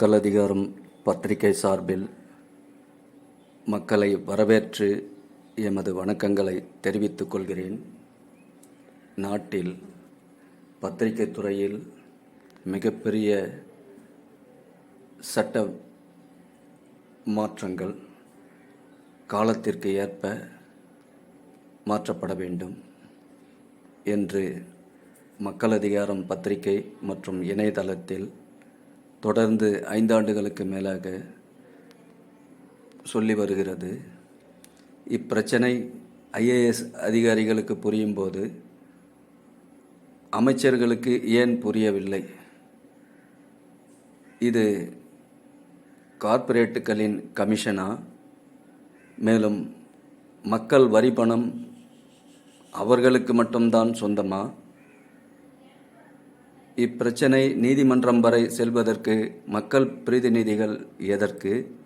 மக்கள் அதிகாரம் பத்திரிகை சார்பில் மக்களை வரவேற்று எமது வணக்கங்களை தெரிவித்துக் கொள்கிறேன். நாட்டில் பத்திரிகை துறையில் மிகப்பெரிய சட்ட மாற்றங்கள் காலத்திற்கு ஏற்ப மாற்றப்பட வேண்டும் என்று மக்கள் அதிகாரம் பத்திரிகை மற்றும் இணையதளத்தில் தொடர்ந்து ஐந்தாண்டுகளுக்கு மேலாக சொல்லி வருகிறது. இப்பிரச்சனை ஐஏஎஸ் அதிகாரிகளுக்கு புரியும் போது அமைச்சர்களுக்கு ஏன் புரியவில்லை? இது கார்ப்பரேட்டுகளின் கமிஷனா? மேலும் மக்கள் வரி பணம் அவர்களுக்கு மட்டும்தான் சொந்தமா? இப்பிரச்சினை நீதிமன்றம் வரை செல்வதற்கு மக்கள் பிரதிநிதிகள் எதற்கு?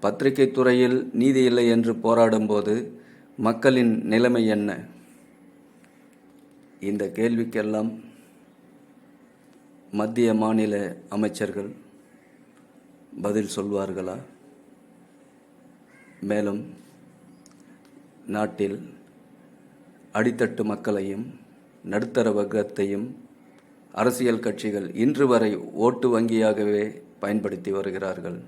பத்திரிகை துறையில் நீதி இல்லை என்று போராடும்போது மக்களின் நிலைமை என்ன? இந்த கேள்விக்கெல்லாம் மத்திய மாநில அமைச்சர்கள் பதில் சொல்வார்களா? மேலும் நாட்டில் அடித்தட்டு மக்களையும் நடுத்தர வர்க்கத்தையும் அரசியல் கட்சிகள் இன்று வரை ஓட்டு வங்கியாகவே பயன்படுத்தி வருகிறார்கள்.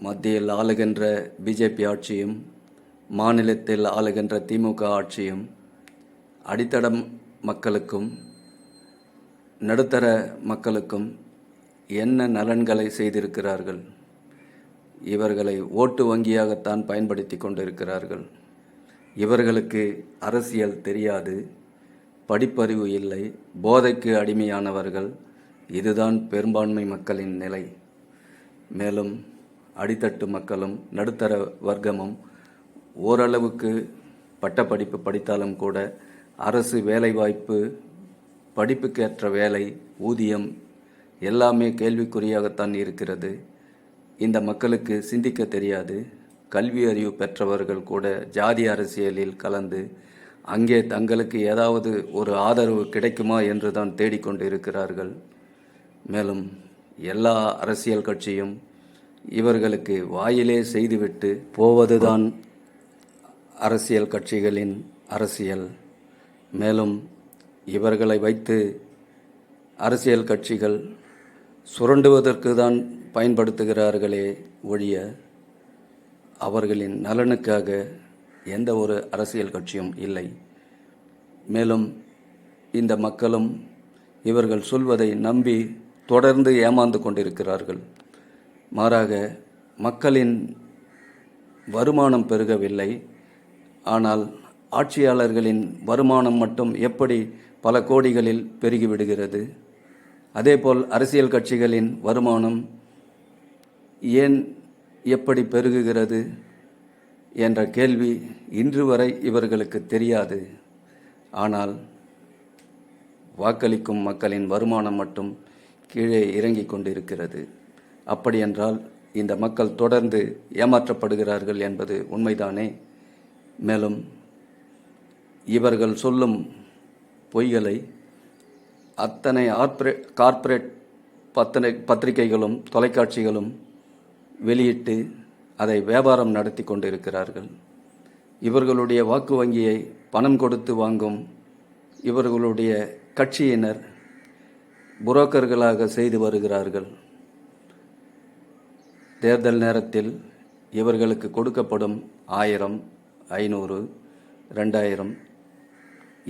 மத்தியில் ஆளுகின்ற பிஜேபி ஆட்சியும் மாநிலத்தில் ஆளுகின்ற திமுக ஆட்சியும் அடித்தடம் மக்களுக்கும் நடுத்தர மக்களுக்கும் என்ன நலன்களை செய்திருக்கிறார்கள்? இவர்களை ஓட்டு வங்கியாகத்தான் பயன்படுத்தி கொண்டிருக்கிறார்கள். இவர்களுக்கு அரசியல் தெரியாது. படிப்பறிவு இல்லை போதைக்கு அடிமையானவர்கள் இதுதான் பெரும்பான்மை மக்களின் நிலை. மேலும் அடித்தட்டு மக்களும் நடுத்தர வர்க்கமும் ஓரளவுக்கு பட்டப்படிப்பு படித்தாலும் கூட அரசு வேலைவாய்ப்பு படிப்புக்கேற்ற வேலை ஊதியம் எல்லாமே கேள்விக்குறியாகத்தான் இருக்கிறது. இந்த மக்களுக்கு சிந்திக்க தெரியாது. கல்வி அறிவு பெற்றவர்கள் கூட ஜாதி அரசியலில் கலந்து அங்கே தங்களுக்கு ஏதாவது ஒரு ஆதரவு கிடைக்குமா என்று தான் தேடிக்கொண்டு இருக்கிறார்கள். மேலும் எல்லா அரசியல் கட்சியும் இவர்களுக்கு வாயிலே செய்துவிட்டு போவதுதான் அரசியல் கட்சிகளின் அரசியல். மேலும் இவர்களை வைத்து அரசியல் கட்சிகள் சுரண்டுவதற்கு தான் பயன்படுத்துகிறார்களே ஒழிய அவர்களின் நலனுக்காக எந்த ஒரு அரசியல் கட்சியும் இல்லை. மேலும் இந்த மக்களும் இவர்கள் சொல்வதை நம்பி தொடர்ந்து ஏமாந்து கொண்டிருக்கிறார்கள். மாறாக மக்களின் வருமானம் பெருகவில்லை. ஆனால் ஆட்சியாளர்களின் வருமானம் மட்டும் எப்படி பல கோடிகளில் பெருகிவிடுகிறது? அதேபோல் அரசியல் கட்சிகளின் வருமானம் ஏன் எப்படி பெருகுகிறது? என்ற கேள்வி இன்று வரை இவர்களுக்கு தெரியாது. ஆனால் வாக்களிக்கும் மக்களின் வருமானம் மட்டும் கீழே இறங்கிக் கொண்டிருக்கிறது. அப்படியென்றால் இந்த மக்கள் தொடர்ந்து ஏமாற்றப்படுகிறார்கள் என்பது உண்மைதானே? மேலும் இவர்கள் சொல்லும் பொய்களை அத்தனை ஆர்ப்பரே கார்ப்பரேட் பத்தனை பத்திரிகைகளும் தொலைக்காட்சிகளும் வெளியிட்டு அதை வியாபாரம் நடத்தி கொண்டிருக்கிறார்கள். இவர்களுடைய வாக்கு வங்கியை பணம் கொடுத்து வாங்கும் இவர்களுடைய கட்சியினர் புரோக்கர்களாக செய்து வருகிறார்கள். தேர்தல் நேரத்தில் இவர்களுக்கு கொடுக்கப்படும் ஆயிரம் ஐநூறு ரெண்டாயிரம்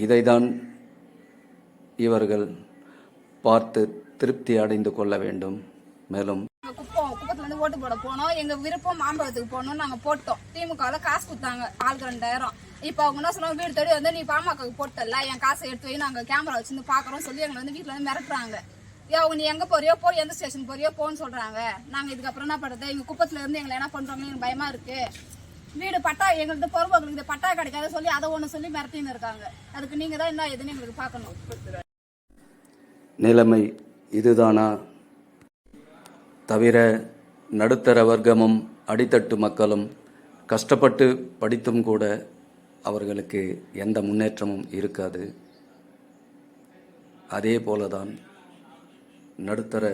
இதைதான் இவர்கள் பார்த்து திருப்தி அடைந்து கொள்ள வேண்டும். மேலும் நாங்க குப்பம் குப்பத்துல இருந்து ஓட்டு போட போனோம். எங்க விருப்பம் மாம்பழத்துக்கு போகணும்னு நாங்க போட்டோம். திமுகல காசு கொடுத்தாங்க. ஆளுக்கு ரெண்டாயிரம். இப்ப அவங்க என்ன சொல்லுவாங்க வீடு தேடி வந்து நீ பாமகக்கு போட்டல என் காசை எடுத்து போய் நாங்க கேமரா வச்சு பாக்குறோம் சொல்லி எங்களை வந்து வீட்டுல வந்து மிரட்டுறாங்க. ஏ அவங்க நீ எங்க போறியோ? போய் எந்த ஸ்டேஷன் போறியோ? போன்னு சொல்றாங்க. நாங்க இதுக்கப்புறம் என்ன பண்றது? எங்க குப்பத்துல இருந்து எங்களை என்ன பண்றாங்க எனக்கு பயமா இருக்கு. வீடு பட்டா எங்களுக்கு பொறுப்பு இந்த பட்டா கிடைக்காத சொல்லி அதை ஒண்ணு சொல்லி மிரட்டின்னு இருக்காங்க. அதுக்கு நீங்க தான் என்ன எதுன்னு எங்களுக்கு பார்க்கணும். நிலைமை இதுதானா? தவிர நடுத்தர வர்க்கமும் அடித்தட்டு மக்களும் கஷ்டப்பட்டு படித்தும் கூட அவர்களுக்கு எந்த முன்னேற்றமும் இருக்காது. அதே போல தான் நடுத்தர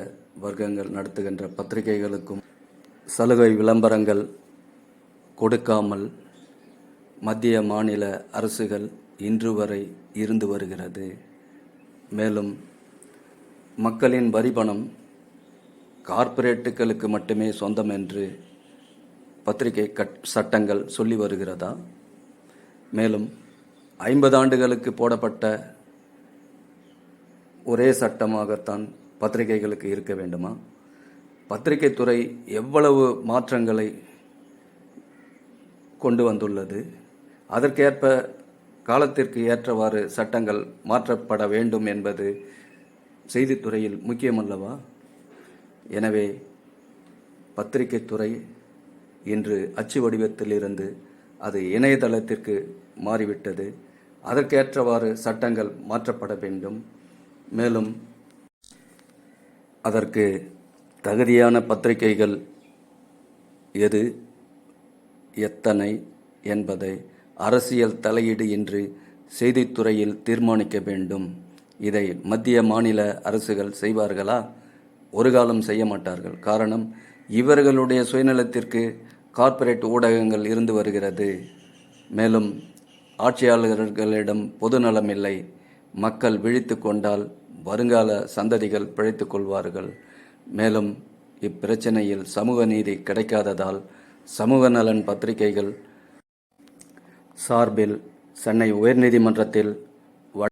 வர்க்கங்கள் நடத்துகின்ற பத்திரிகைகளுக்கும் சலுகை விளம்பரங்கள் கொடுக்காமல் மத்திய மாநில அரசுகள் இன்று வரை இருந்து வருகிறது. மேலும் மக்களின் வரி பணம் கார்ப்பரேட்டுகளுக்கு மட்டுமே சொந்தம் என்று பத்திரிகை கட் சட்டங்கள் சொல்லி வருகிறதா? மேலும் ஐம்பது ஆண்டுகளுக்கு போடப்பட்ட ஒரே சட்டமாகத்தான் பத்திரிகைகளுக்கு இருக்க வேண்டுமா? பத்திரிகை துறை எவ்வளவு மாற்றங்களை கொண்டு வந்துள்ளது? அதற்கேற்ப காலத்திற்கு ஏற்றவாறு சட்டங்கள் மாற்றப்பட வேண்டும் என்பது செய்தித்துறையில் முக்கியமல்லவா? எனவே பத்திரிகை துறை இன்று அச்சு வடிவத்திலிருந்து அது இணையதளத்திற்கு மாறிவிட்டது. அதற்கேற்றவாறு சட்டங்கள் மாற்றப்பட வேண்டும். மேலும் அதற்கு தகுதியான பத்திரிகைகள் எது எத்தனை என்பதை அரசியல் தலையீடு இன்றி செய்தித்துறையில் தீர்மானிக்க வேண்டும். இதை மத்திய மாநில அரசுகள் செய்வார்களா? ஒரு காலம் செய்ய மாட்டார்கள். காரணம் இவர்களுடைய சுயநலத்திற்கு கார்ப்பரேட் ஊடகங்கள் இருந்து வருகிறது. மேலும் ஆட்சியாளர்களிடம் பொதுநலம் இல்லை. மக்கள் விழித்து கொண்டால் வருங்கால சந்ததிகள் பிழைத்து கொள்வார்கள். மேலும் இப்பிரச்சனையில் சமூக நீதி கிடைக்காததால் சமூக நலன் பத்திரிகைகள் சார்பில் சென்னை உயர்நீதிமன்றத்தில்